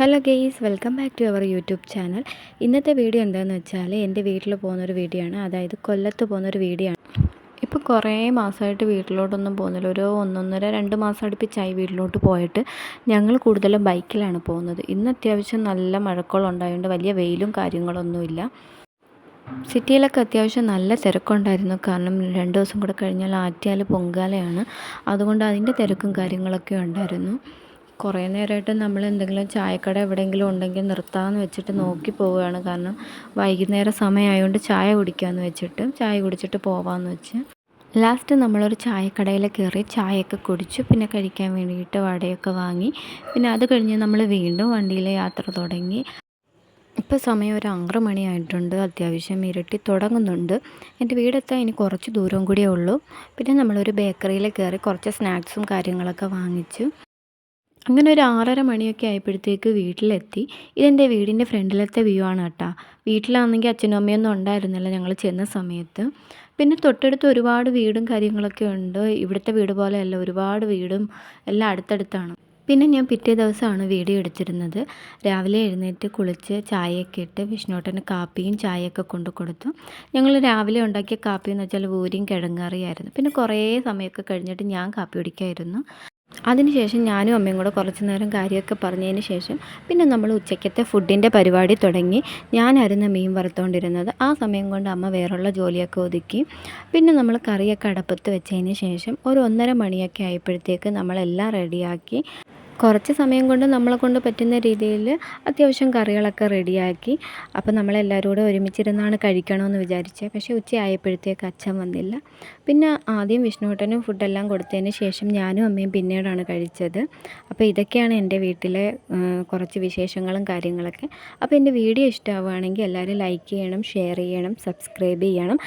Hello guys welcome back to our YouTube channel. ഇന്നത്തെ video എന്താണെന്ന് വെച്ചാൽ എന്റെ വീട്ടിൽ പോകുന്നൊരു വീഡിയോ ആണ് അതായത് കൊല്ലത്ത് പോകുന്നൊരു വീഡിയോ ആണ് ഇപ്പോൾ കുറേ മാസമായിട്ട് വീട്ടിലോട്ടൊന്നും പോകുന്നില്ല. ഒരു ഒന്നൊന്നര രണ്ട് മാസം അടുപ്പിച്ചായി വീട്ടിലോട്ട് പോയിട്ട് ഞങ്ങൾ കൂടുതലും ബൈക്കിലാണ് പോകുന്നത്. ഇന്ന് അത്യാവശ്യം നല്ല മഴക്കോളം ഉണ്ടായതുകൊണ്ട് വലിയ വെയിലും കാര്യങ്ങളൊന്നുമില്ല സിറ്റിയിലൊക്കെ അത്യാവശ്യം നല്ല തിരക്കുണ്ടായിരുന്നു. കാരണം രണ്ട് ദിവസം കൂടെ കഴിഞ്ഞാൽ ആറ്റിയാൽ പൊങ്കാലയാണ്. അതുകൊണ്ട് അതിന്റെ തിരക്കും കാര്യങ്ങളൊക്കെ ഉണ്ടായിരുന്നു. കുറേ നേരമായിട്ട് നമ്മൾ എന്തെങ്കിലും ചായക്കട എവിടെയെങ്കിലും ഉണ്ടെങ്കിൽ നിർത്താമെന്ന് വെച്ചിട്ട് നോക്കി പോവുകയാണ്. കാരണം വൈകുന്നേരം സമയമായതുകൊണ്ട് ചായ കുടിക്കാമെന്ന് വെച്ചിട്ട് ചായ കുടിച്ചിട്ട് പോവാമെന്ന് വെച്ച്. ലാസ്റ്റ് നമ്മളൊരു ചായക്കടയിൽ കയറി ചായയൊക്കെ കുടിച്ചു. പിന്നെ കഴിക്കാൻ വേണ്ടിയിട്ട് വടയൊക്കെ വാങ്ങി. പിന്നെ അത് കഴിഞ്ഞ് നമ്മൾ വീണ്ടും വണ്ടിയിലെ യാത്ര തുടങ്ങി. ഇപ്പോൾ സമയം ഒരു ആറ് മണിയായിട്ടുണ്ട്. അത്യാവശ്യം ഇരട്ടി തുടങ്ങുന്നുണ്ട്. എന്റെ വീടെത്താൻ ഇനി കുറച്ച് ദൂരം കൂടിയേ ഉള്ളൂ. പിന്നെ നമ്മളൊരു ബേക്കറിയിൽ കയറി കുറച്ച് സ്നാക്സും കാര്യങ്ങളൊക്കെ വാങ്ങിച്ചു. അങ്ങനെ ഒരു ആറര മണിയൊക്കെ ആയപ്പോഴത്തേക്ക് വീട്ടിലെത്തി. ഇതെന്റെ വീടിന്റെ ഫ്രണ്ടിലത്തെ വ്യൂ ആണ് കേട്ടോ. വീട്ടിലാണെങ്കിൽ അച്ഛനും അമ്മയൊന്നും ഉണ്ടായിരുന്നില്ല ഞങ്ങൾ ചെന്ന സമയത്ത്. പിന്നെ തൊട്ടടുത്ത് ഒരുപാട് വീടും കാര്യങ്ങളൊക്കെ ഉണ്ട്. ഇവിടുത്തെ വീട് പോലെയല്ല ഒരുപാട് വീടും എല്ലാം അടുത്തടുത്താണ്. പിന്നെ ഞാൻ പിറ്റേ ദിവസമാണ് വീഡിയോ എടുത്തിരുന്നത്. രാവിലെ എഴുന്നേറ്റ് കുളിച്ച് ചായയൊക്കെ ഇട്ട് വിഷ്ണുട്ടന് കാപ്പിയും ചായയൊക്കെ കൊണ്ടു കൊടുത്തു. ഞങ്ങൾ രാവിലെ ഉണ്ടാക്കിയ കാപ്പി എന്ന് വെച്ചാൽ ഊരിയും കിഴങ്ങറിയായിരുന്നു പിന്നെ കുറേ സമയമൊക്കെ കഴിഞ്ഞിട്ട് ഞാൻ കാപ്പി കുടിക്കായിരുന്നു. അതിനുശേഷം ഞാനും അമ്മയും കൂടെ കുറച്ച് നേരം കാര്യമൊക്കെ പറഞ്ഞതിന് ശേഷം പിന്നെ നമ്മൾ ഉച്ചയ്ക്കത്തെ ഫുഡിന്റെ പരിപാടി തുടങ്ങി. ഞാനായിരുന്നു മീൻ വറുത്തുകൊണ്ടിരുന്നത് ആ സമയം കൊണ്ട് അമ്മ വേറുള്ള ജോലിയൊക്കെ ഒതുക്കി. പിന്നെ നമ്മൾ കറിയൊക്കെ അടപ്പത്ത് വെച്ചതിന് ശേഷം ഒരു ഒന്നര മണിയൊക്കെ ആയപ്പോഴത്തേക്ക് നമ്മളെല്ലാം റെഡിയാക്കി കുറച്ച് സമയം കൊണ്ട് നമ്മളെ കൊണ്ട് പറ്റുന്ന രീതിയിൽ അത്യാവശ്യം കറികളൊക്കെ റെഡിയാക്കി. അപ്പോൾ നമ്മളെല്ലാവരും കൂടെ ഒരുമിച്ചിരുന്നാണ് കഴിക്കണമെന്ന് വിചാരിച്ചത് പക്ഷേ ഉച്ചയായപ്പോഴത്തേക്ക് അച്ഛൻ വന്നില്ല. പിന്നെ ആദ്യം വിഷ്ണുട്ടനും ഫുഡെല്ലാം കൊടുത്തതിന് ശേഷം ഞാനും അമ്മയും പിന്നീടാണ് കഴിച്ചത്. അപ്പോൾ ഇതൊക്കെയാണ് എന്റെ വീട്ടിലെ കുറച്ച് വിശേഷങ്ങളും കാര്യങ്ങളൊക്കെ. അപ്പോൾ എന്റെ വീഡിയോ ഇഷ്ടമാവുകയാണെങ്കിൽ എല്ലാവരും ലൈക്ക് ചെയ്യണം ഷെയർ ചെയ്യണം സബ്സ്ക്രൈബ് ചെയ്യണം.